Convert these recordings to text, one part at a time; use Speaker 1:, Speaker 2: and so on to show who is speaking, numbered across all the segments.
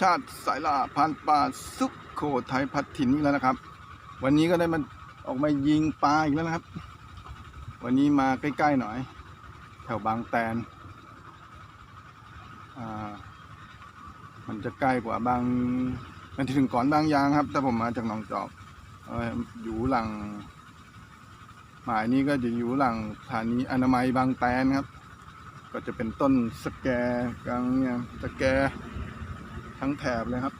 Speaker 1: ชาติสายล่าพันป่าสุขโขทัยพัดถิ่นอีกแล้วนะครับ วันนี้ก็ได้มันออกมายิงปลาอีกแล้วนะครับ วันนี้มาใกล้ๆหน่อย แถวบางแตนมันจะใกล้กว่าบางมันถึงก่อนบางยางครับแต่ผมมาจากหนองจอกเอ่ออยู่หลัง หมายนี้ก็จะอยู่หลังสถานีอนามัยบางแตนครับ ก็จะเป็นต้นสแกกลางเนี่ยสแก ทั้งแถบเลยครับ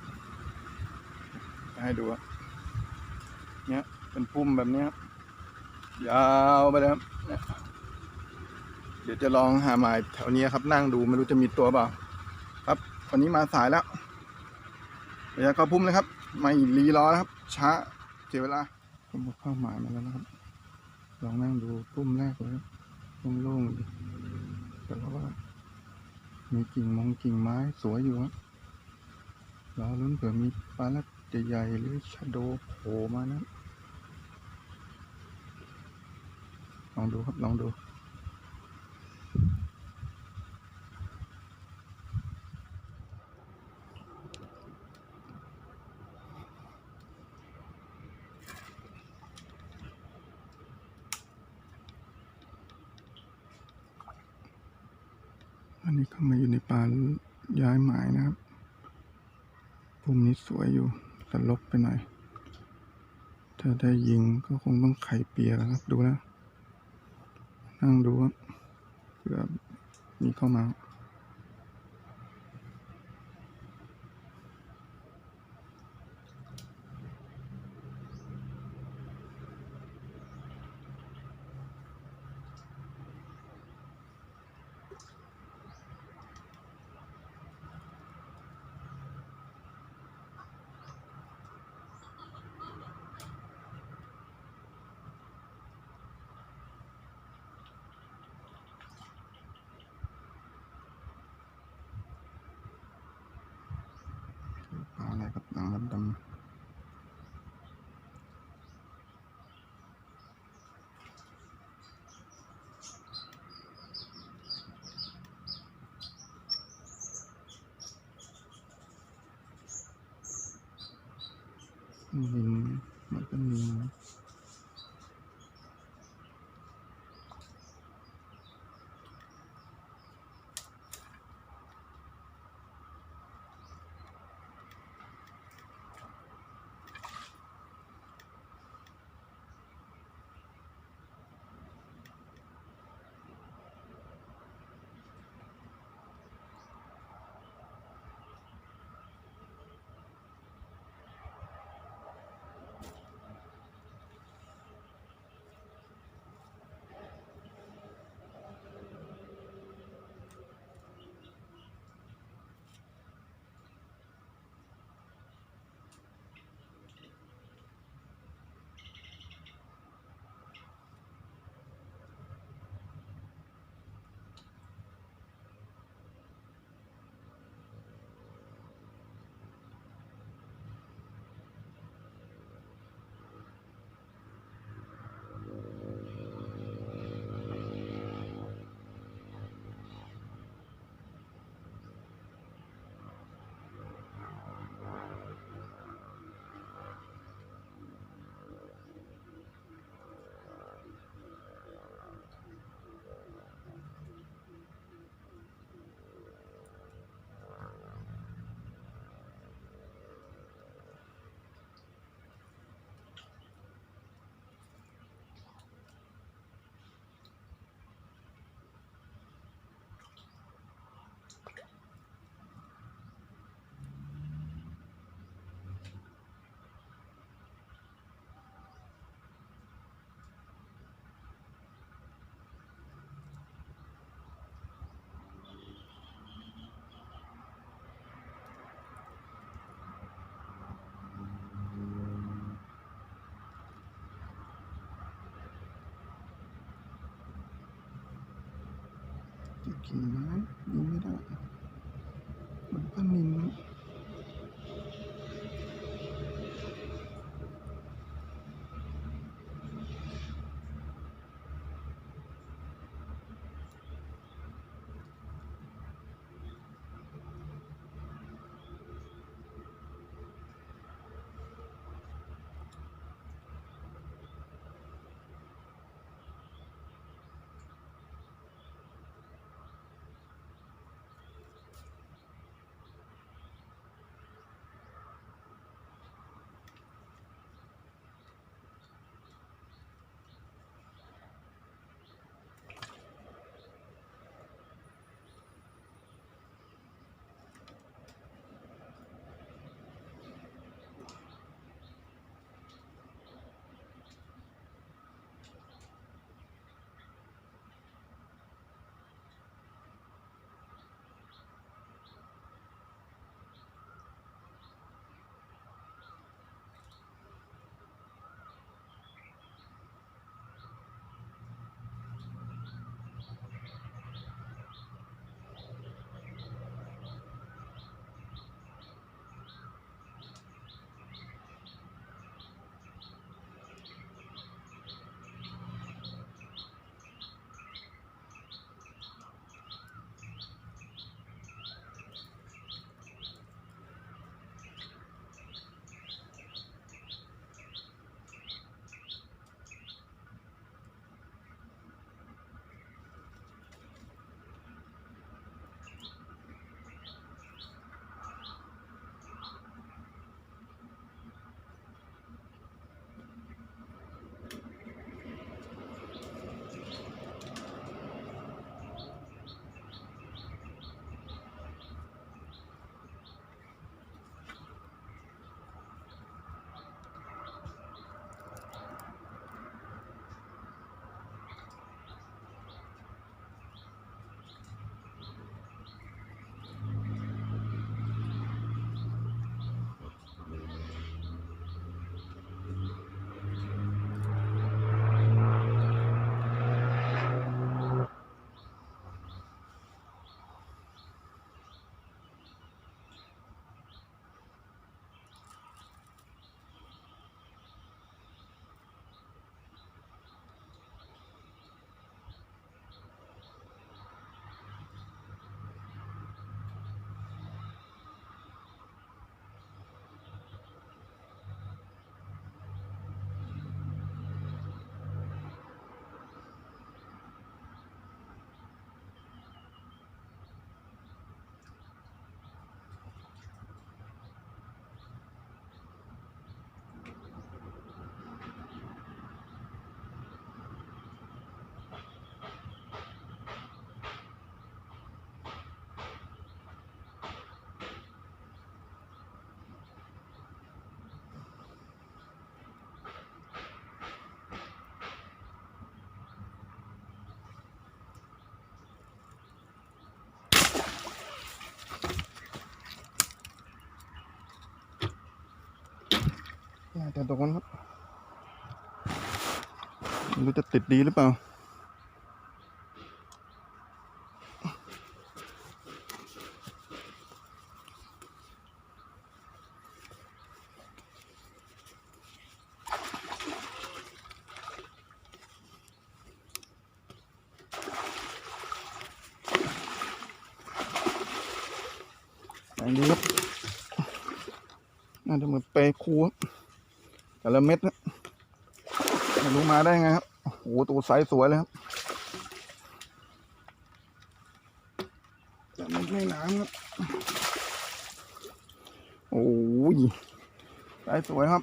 Speaker 1: ให้ดูเนี่ยเป็นพุ่มแบบนี้ครับยาวไปเลยครับเเดี๋ยวจะลองหาหมายแถวนี้ครับ นั่งดูไม่รู้จะมีตัวเปล่า ครับวันนี้มาสายแล้วเดี๋ยวเข้าพุ่มเลยครับ ไม่รีรอนะครับ ช้าเสียเวลาผมเข้าหมายมาแล้วนะครับ ลองนั่งดูพุ่มแรกเลยครับโล่งๆแต่ว่ามีกิ่งมงกิ่งไม้สวยอยู่ครับ รอลุ้นเผื่อมีปลาลัดใหญ่หรือชะโดโผล่มานะลองดูครับ ลองดูอันนี้เข้ามาอยู่ในป่าย้ายหมายนะครับุ่มนี้สวยอยู่แต่ลบไปหน่อยถ้าได้ยิงก็คงต้องไข่เปียแล้วครับดูนะ นั่งดูเผื่อมีเข้ามาอะไรครับหนังดำๆ มินมันก็มี จะกิ่ไม้ยิงไม่ได้ มันก็นิน ตรงนั้นครับไม่รู้จะติดดีหรือเปล่า อย่างดีครับน่าจะเหมือนเปรย์คูครับ แต่ละเม็ดนะไม่รู้มาได้ไงครับโอ้โหตัวไซส์สวยเลยครับแต่มันไม่น้ำครับโอ้ยไซส์สวยครับ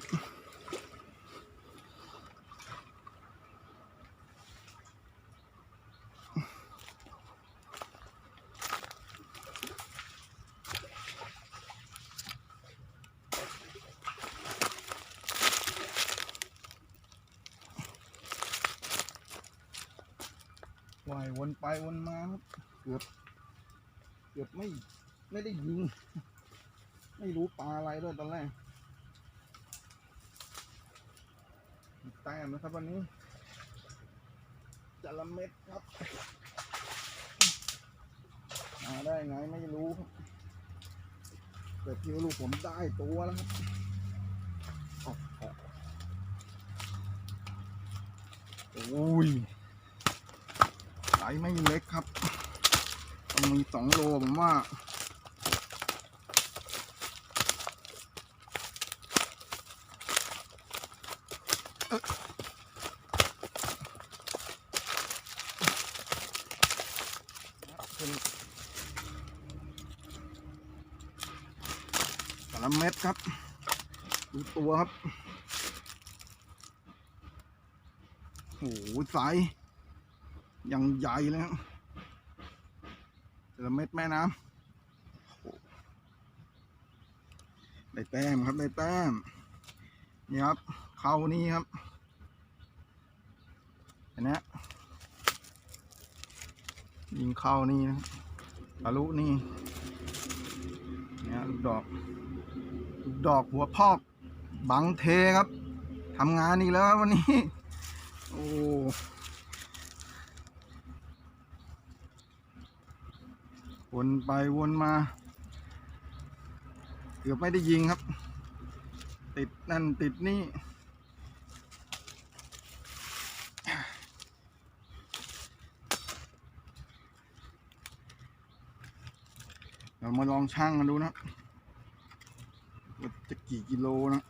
Speaker 1: ว่ายวนไปวนมาครับ เกือบ เกือบไม่ ไม่ได้ยิง ไม่รู้ปลาอะไรด้วยตอนแรกแต้มนะครับวันนี้จะละเม็ดครับ มาได้ไงไม่รู้ครับแต่พี่ลูกผมได้ตัวแล้วครับโอ้โหโอ้ย ส์ไม่เล็กครับต้องมีสองโลผมว่าขึ้นแต่ละเม็ดครับ ดูตัวครับ โอ้โหไซส์ ยังใหญ่เลยครับแต่ละเม็ดแม่น้ำได้แต้มครับได้แต้มนี่ครับเข้านี่ครับอันนี้ยิงเข้านี่นะทะลุนี่เนี่ยลูกดอกลูกดอกหัวพอกบังเทครับทำงานอีกแล้ววันนี้ โอ้ วนไปวนมา เกือบไม่ได้ยิงครับ ติดนั่นติดนี่ เรามาลองชั่งกันดูนะว่าจะกี่กิโลนะ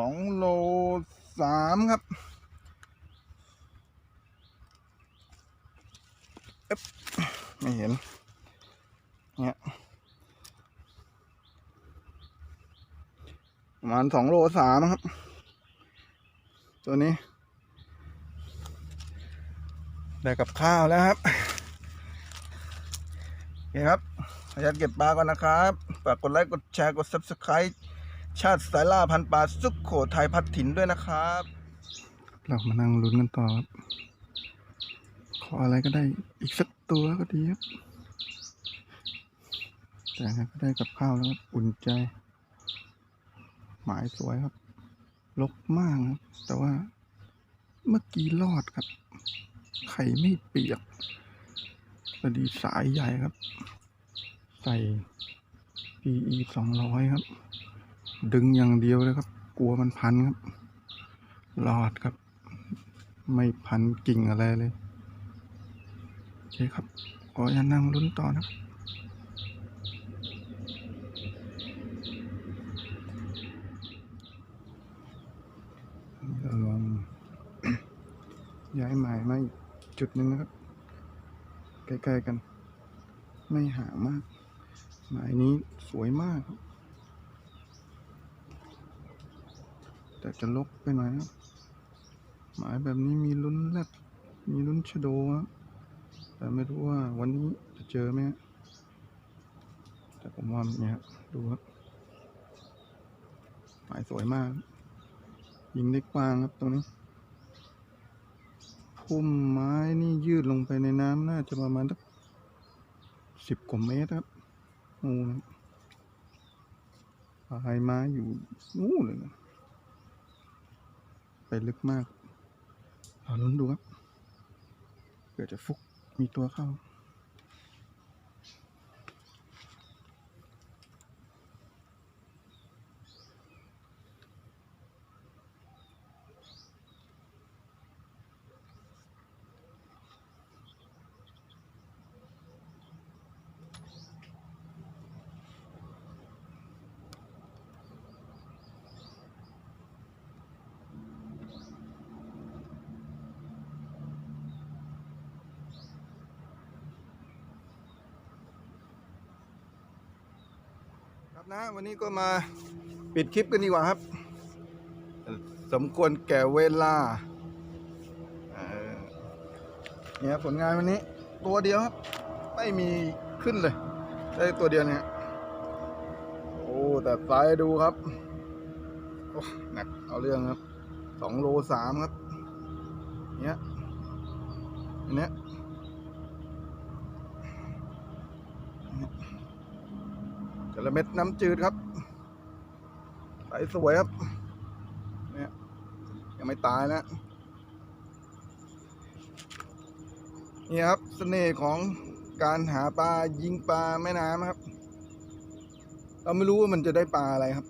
Speaker 1: องโลสามครับเอ๊บไม่เห็น เนี่ยประมาณสองโลสามครับ ตัวนี้ ได้กับข้าวแล้วครับโอเคครับขออนุญาตเก็บปลาก่อนนะครับ ฝากกดไลค์ กดแชร์ กด subscribe ชาติสายล่าพันปลาสุขโขทัยพัดถิ่นด้วยนะครับ เรามานั่งลุ้นกันต่อครับ ขออะไรก็ได้อีกสักตัวก็ดีครับ แต่ไงก็ได้กับข้าวแล้วครับอุ่นใจ หมายสวยครับ ลกมากครับ แต่ว่าเมื่อกี้รอดครับ ไข่ไม่เปียกพอดีสายใหญ่ครับ ใส่ PE สองร้อยครับ ดึงอย่างเดียวเลยครับ กลัวมันพันครับรอดครับ ไม่พันกิ่งอะไรเลยโอเคครับขออย่านั่งลุ้นต่อนะครับลองย้ายหมายมาอีกจุดหนึ่งนะครับ ใกล้ๆกัน ไม่ห่างมาก หมายนี้สวยมากครับ แต่จะลกไปหน่อยครับหมายแบบนี้มีลุ้นแรดมีลุ้นชโดครับแต่ไม่รู้ว่าวันนี้จะเจอไหมแต่ผมว่าเนี่ยครับดูครับหมายสวยมาก ยิงได้กว้างครับตรงนี้พุ่มไม้นี่ยืดลงไปในน้ำน่าจะประมาณสักสิบกว่าเมตรครับนู่นครับปลายไม้อยู่นู่นเลยนะ ไปลึกมากเอาลุ้นดูครับเกิดจะฟุกมีตัวเข้า ครับนะวันนี้ก็มาปิดคลิปกันดีกว่าครับ สมควรแก่เวลาเอ่อเนี่ยผลงานวันนี้ตัวเดียวครับ ไม่มีขึ้นเลยได้ตัวเดียวเนี่ยโอ้แต่สายดูครับโอ้หนักเอาเรื่องครับสองโลสามครับ เนี่ยอันเนี้ย จระเม็ดน้ำจืดครับใสสวยครับ เนี่ย ยังไม่ตายนะ นี่ครับเสน่ห์ของการหาปลายิงปลาแม่น้ำครับ เราไม่รู้ว่ามันจะได้ปลาอะไรครับ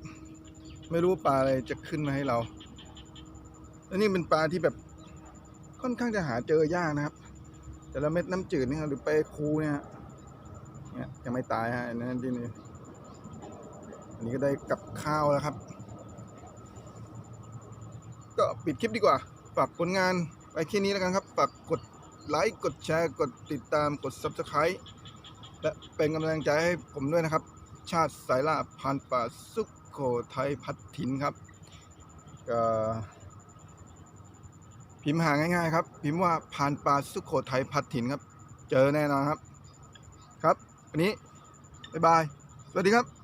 Speaker 1: ไม่รู้ว่าปลาอะไรจะขึ้นมาให้เรา และนี่เป็นปลาที่แบบค่อนข้างจะหาเจอยากนะครับจระเม็ดน้ำจืดนี่ครับหรือเปคูเนี่ยเนี่ยยังไม่ตายฮะอันนั้นที่นี่ อันนี้ก็ได้กับข้าวแล้วครับ ก็ปิดคลิปดีกว่าฝากผลงานไปแค่นี้แล้วกันครับฝากกดไลค์กดแชร์กดติดตามกด Subscribe และเป็นกำลังใจให้ผมด้วยนะครับ ชาติสายล่าพันป่าสุขโขทัยพัดถินครับก็พิมพ์หาง่ายๆครับ พิมพ์ว่าพานปลาสุขโขทัยพัดถิ่นครับ เจอแน่นอนครับ ครับ วันนี้ บ๊ายบาย สวัสดีครับ